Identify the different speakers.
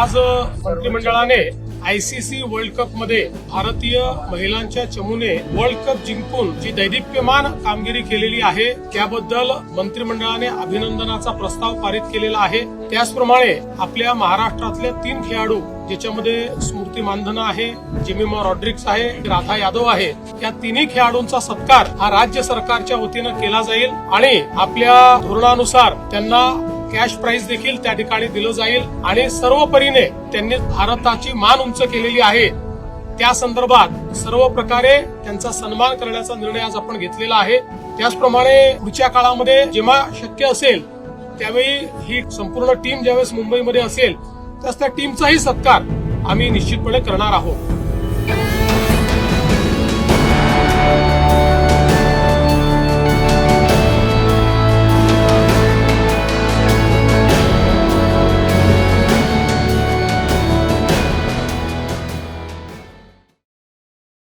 Speaker 1: आज मंत्रिमंडळाने ICC world कपमध्ये भारतीय महिलांच्या चमूने वर्ल्ड कप जिंकून जी दैदिप्यमान कामगिरी केलेली आहे त्याबद्दल मंत्रिमंडळाने अभिनंदनाचा प्रस्ताव पारित केलेला आहे. त्याचप्रमाणे आपल्या महाराष्ट्रातले तीन खेळाडू ज्याच्यामध्ये स्मृती मानधना आहे जिमिमा रॉड्रिक्स आहे राधा यादव आहे या तिन्ही खेळाडूंचा सत्कार हा राज्य सरकारच्या वतीनं केला जाईल आणि आपल्या धोरणानुसार त्यांना कॅश प्राइस देखील त्या ठिकाणी दिलं जाईल आणि सर्व परीने त्यांनी भारताची मान उंच केलेली आहे. त्या संदर्भात सर्व प्रकारे त्यांचा सन्मान करण्याचा निर्णय आज आपण घेतलेला आहे. त्याचप्रमाणे पुढच्या काळामध्ये जेव्हा शक्य असेल त्यावेळी ही संपूर्ण टीम ज्यावेळेस मुंबईमध्ये असेल त्यास त्या टीमचाही सत्कार आम्ही निश्चितपणे करणार आहोत.